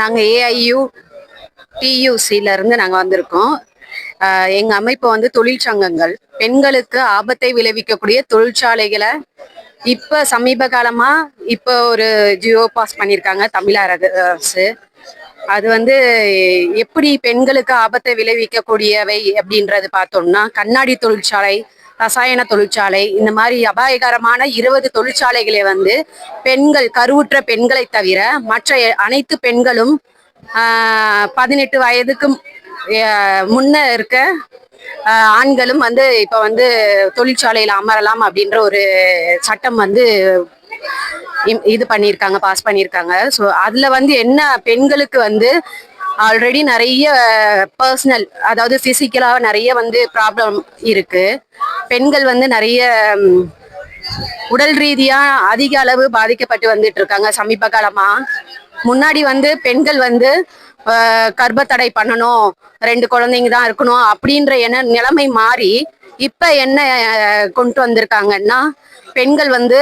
நாங்கள் ஏஐயு டியூசில நாங்கள் வந்திருக்கோம். எங்கள் அமைப்பு வந்து தொழிற்சங்கங்கள். பெண்களுக்கு ஆபத்தை விளைவிக்கக்கூடிய தொழிற்சாலைகளை இப்போ சமீப காலமாக இப்போ ஒரு ஜியோ பாஸ் பண்ணியிருக்காங்க தமிழ் அரசு. அது வந்து எப்படி பெண்களுக்கு ஆபத்தை விளைவிக்கக்கூடியவை அப்படின்றது பார்த்தோம்னா கண்ணாடி தொழிற்சாலை ரசாயன தொழிற்சாலை இந்த மாதிரி அபாயகரமான இருபது தொழிற்சாலைகளை வந்து பெண்கள் கருவுற்ற பெண்களை தவிர மற்ற அனைத்து பெண்களும் பதினெட்டு வயதுக்கு முன்ன இருக்க ஆண்களும் வந்து இப்ப வந்து தொழிற்சாலையில அமரலாம் அப்படின்ற ஒரு சட்டம் வந்து இம்- இது பண்ணியிருக்காங்க பாஸ் பண்ணியிருக்காங்க. ஸோ அதுல வந்து என்ன பெண்களுக்கு வந்து ஆல்ரெடி நிறைய பர்சனல் அதாவது ஃபிசிக்கலாக நிறைய வந்து ப்ராப்ளம் இருக்கு. பெண்கள் வந்து நிறைய உடல் ரீதியா அதிக அளவு பாதிக்கப்பட்டு வந்துட்டு இருக்காங்க சமீப காலமா. முன்னாடி வந்து பெண்கள் வந்து கர்ப்பத்தடை பண்ணணும் ரெண்டு குழந்தைங்க தான் இருக்கணும் அப்படின்ற என்ன நிலைமை மாறி இப்ப என்ன கொண்டு வந்திருக்காங்கன்னா பெண்கள் வந்து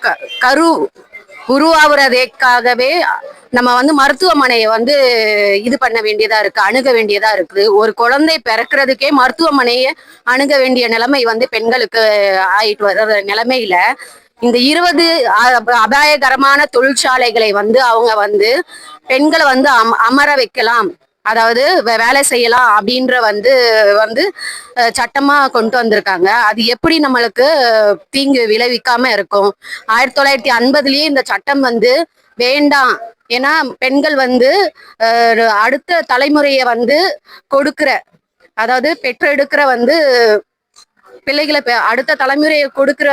க- கரு உருவாகிறதுக்காகவே நம்ம வந்து மருத்துவமனையை வந்து இது பண்ண வேண்டியதா இருக்கு அணுக வேண்டியதா இருக்குது ஒரு குழந்தை பிறக்கிறதுக்கே மருத்துவமனையை அணுக வேண்டிய நிலைமை வந்து பெண்களுக்கு ஆயிட்டு வர்ற நிலைமையில இந்த இருபது அபாயகரமான தொழிற்சாலைகளை வந்து அவங்க வந்து பெண்களை வந்து அம் அமர வைக்கலாம். அதாவது வே- வேலை செய்யலாம் அப்படின்ற வந்து வந்து சட்டமா கொண்டு வந்திருக்காங்க. அது எப்படி நம்மளுக்கு தீங்கு விளைவிக்காம இருக்கும்? ஆயிரத்தி தொள்ளாயிரத்தி ஐம்பதுலயே இந்த சட்டம் வந்து வேண்டாம். ஏன்னா பெண்கள் வந்து அடுத்த தலைமுறையை வந்து கொடுக்கிற அதாவது பெற்றெடுக்கிற வந்து பிள்ளைகளை பெ- அடுத்த தலைமுறையை கொடுக்கிற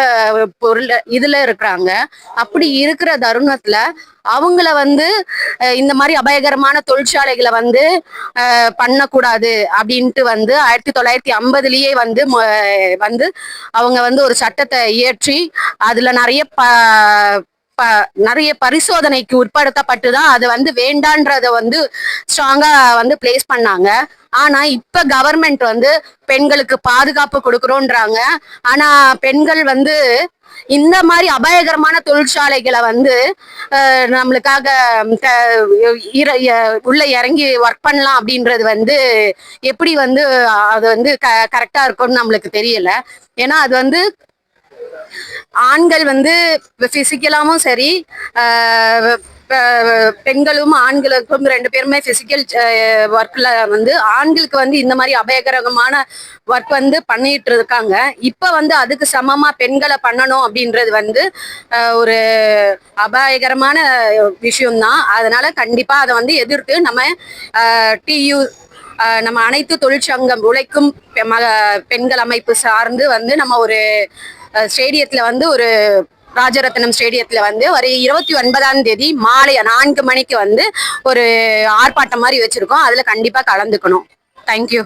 பொருள் இதுல இருக்கிறாங்க. அப்படி இருக்கிற தருணத்துல அவங்கள வந்து இந்த மாதிரி அபாயகரமான தொழிற்சாலைகளை வந்து பண்ணக்கூடாது அப்படின்ட்டு வந்து ஆயிரத்தி தொள்ளாயிரத்தி ஐம்பதுலயே வந்து வந்து அவங்க வந்து ஒரு சட்டத்தை இயற்றி அதுல நிறைய ப ப- நிறைய பரிசோதனைக்கு உட்படுத்தப்பட்டு தான் அது வந்து வேண்டான்றத வந்து ஸ்ட்ராங்கா வந்து பிளேஸ் பண்ணாங்க. ஆனா இப்ப கவர்மெண்ட் வந்து பெண்களுக்கு பாதுகாப்பு கொடுக்கறோன்றாங்க. ஆனா பெண்கள் வந்து இந்த மாதிரி அபாயகரமான தொழிற்சாலைகளை வந்து நம்மளுக்காக உள்ள இறங்கி ஒர்க் பண்ணலாம் அப்படின்றது வந்து எப்படி வந்து அது வந்து க கரெக்டா இருக்கும்னு நம்மளுக்கு தெரியல. ஏன்னா அது வந்து ஆண்கள் வந்து பிசிக்கலாவும் சரி பெண்களும் ஆண்களுக்கும் ரெண்டு பேருமே பிசிக்கல் ஒர்க்ல வந்து ஆண்களுக்கு வந்து இந்த மாதிரி அபாயகரமான ஒர்க் வந்து பண்ணிட்டு இருக்காங்க. இப்ப வந்து அதுக்கு சமமா பெண்களை பண்ணணும் அப்படின்றது வந்து ஒரு அபாயகரமான விஷயம்தான். அதனால கண்டிப்பா அதை வந்து எதிர்த்து நம்ம டியூ நம்ம அனைத்து தொழிற்சங்கம் உழைக்கும் பெ- பெண்கள் அமைப்பு சார்ந்து வந்து நம்ம ஒரு ஸ்டேடியத்துல வந்து ஒரு ராஜரத்னம் ஸ்டேடியத்துல வந்து ஒரு இருபத்தி ஒன்பதாம் தேதி மாலை நான்கு மணிக்கு வந்து ஒரு ஆர்ப்பாட்டம் மாதிரி வச்சிருக்கோம். அதுல கண்டிப்பா கலந்துக்கணும். தேங்க்யூ